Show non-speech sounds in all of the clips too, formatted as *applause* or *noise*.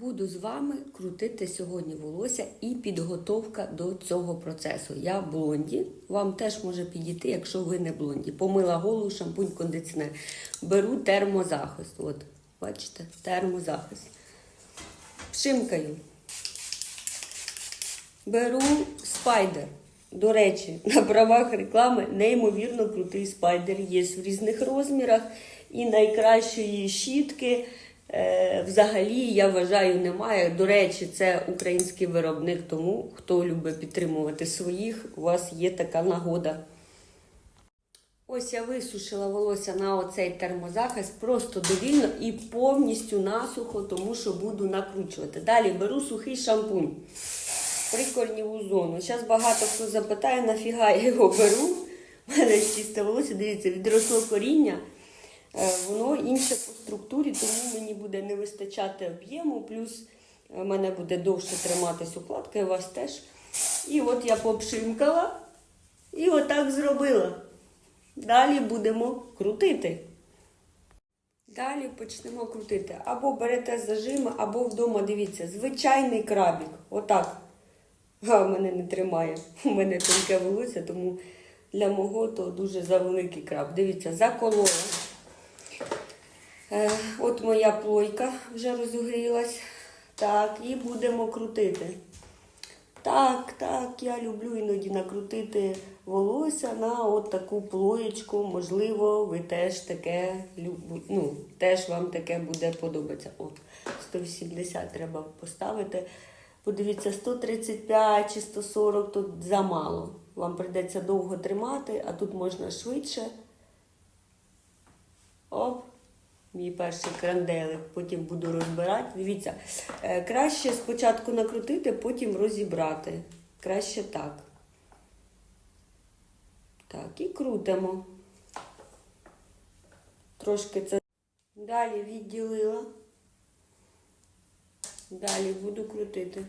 Буду з вами крутити сьогодні волосся і підготовка до цього процесу. Я блонді, вам теж може підійти, якщо ви не блонді. Помила голову, шампунь, кондиціонер. Беру термозахист. От, бачите, термозахист. Пшимкаю. Беру спайдер. До речі, *laughs* на правах реклами неймовірно крутий спайдер. Є в різних розмірах. І найкращої щітки взагалі, я вважаю, немає. До речі, це український виробник, тому хто любить підтримувати своїх, у вас є така нагода. Ось я висушила волосся на оцей термозахист просто довільно і повністю насухо, тому що буду накручувати. Далі беру сухий шампунь прикорніву зону. Зараз багато хто запитає, нафіга я його беру. У мене чисте волосся, дивіться, відросло коріння. Е, Воно інше по структурі, тому мені буде не вистачати об'єму, плюс в мене буде довше триматись укладка, і вас теж. І от я попшимкала і отак зробила. Далі будемо крутити. Далі почнемо крутити. Або берете зажими, або вдома дивіться, звичайний крабік. Отак. А в мене не тримає. У мене тонке волосся, тому для мого то дуже завеликий краб. Дивіться, заколола. Е, от моя плойка вже розогрілась. Так, і будемо крутити. Так, так, я люблю іноді накрутити волосся на от таку плоєчку. Можливо, ви теж таке ну, теж вам таке буде подобатися. От, 180 треба поставити. Подивіться, 135 чи 140 тут замало. Вам прийдеться довго тримати, а тут можна швидше. Оп, мій перший кранделик, потім буду розбирати. Дивіться, е, краще спочатку накрутити, потім розібрати. Краще так. Так, і крутимо. Трошки це. Далі відділила. Далі буду крутити.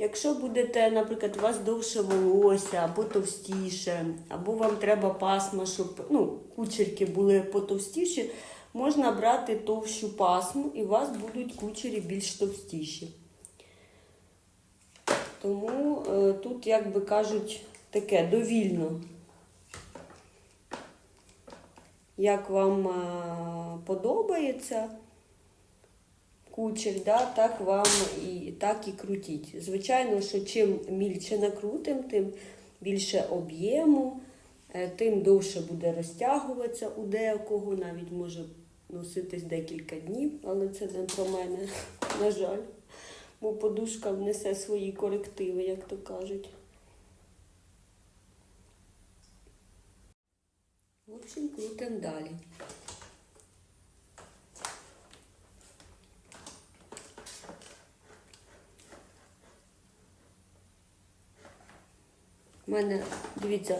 Якщо будете, наприклад, у вас довше волосся або товстіше, або вам треба пасма, щоб ну, кучерки були потовстіші, можна брати товщу пасму і у вас будуть кучері більш товстіші. Тому е, тут, як би кажуть, таке довільно. Як вам е, подобається кучер, да, так вам і так і крутіть. Звичайно, що чим мільче накрутим, тим більше об'єму, е, тим довше буде розтягуватися у деякого, навіть може носитись декілька днів, але це не про мене, *laughs* на жаль. Бо подушка внесе свої корективи, як то кажуть. В общем, крутимо далі. У мене, дивіться,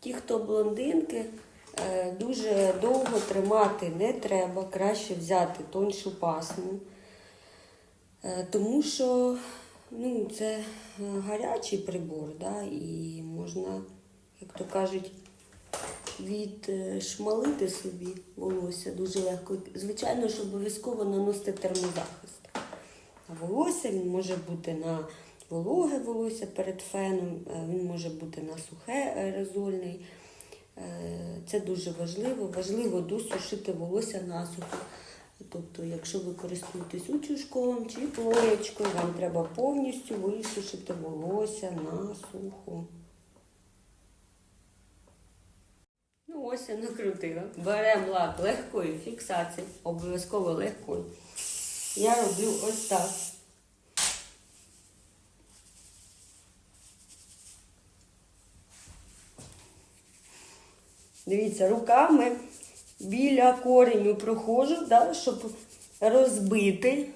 ті, хто блондинки, е, дуже довго тримати не треба. Краще взяти тоншу пасму. Е, Тому що ну, це е, гарячий прибор, да, і можна, як то кажуть, відшмалити собі волосся дуже легко. Звичайно, що обов'язково наносити термозахист. А волосся він може бути на вологе волосся перед феном, е, він може бути на сухе аерозольний. Е, Це дуже важливо. Важливо досушити волосся насухо. Тобто, якщо ви користуєтесь утюжком чи плоєчкою, вам треба повністю висушити волосся насухо. Ну, ось я накрутила. Беремо лак легкої фіксації, обов'язково легкої. Я роблю ось так. Дивіться, руками біля кореню проходжу, да, щоб розбити,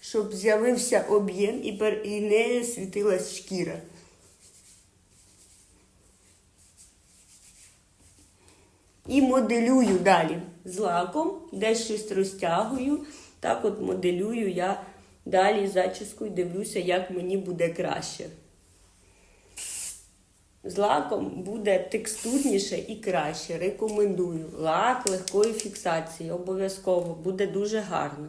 щоб з'явився об'єм і, і не світилась шкіра. І моделюю далі з лаком, десь щось розтягую. Так от моделюю я далі зачіскою, дивлюся, як мені буде краще. З лаком буде текстурніше і краще. Рекомендую. Лак легкої фіксації обов'язково буде дуже гарно.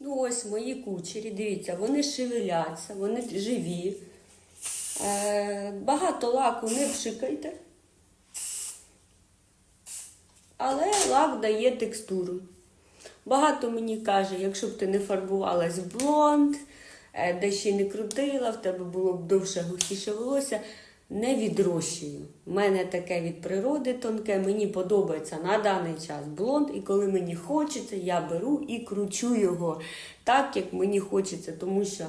Ну, ось мої кучері, дивіться, вони шевеляться, вони живі. Е, багато лаку не пшикайте. Але лак дає текстуру. Багато мені каже, якщо б ти не фарбувалась в блонд, е, де ще не крутила, в тебе було б довше густіше волосся, не відрощую. У мене таке від природи тонке, мені подобається на даний час блонд, і коли мені хочеться, я беру і кручу його так, як мені хочеться, тому що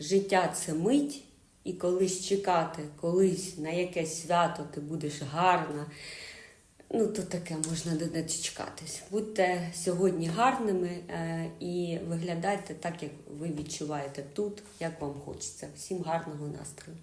життя це мить, і колись чекати, колись на якесь свято ти будеш гарна. Ну, то таке можна не дочекатись. Будьте сьогодні гарними е, і виглядайте так, як ви відчуваєте тут, як вам хочеться. Всім гарного настрою.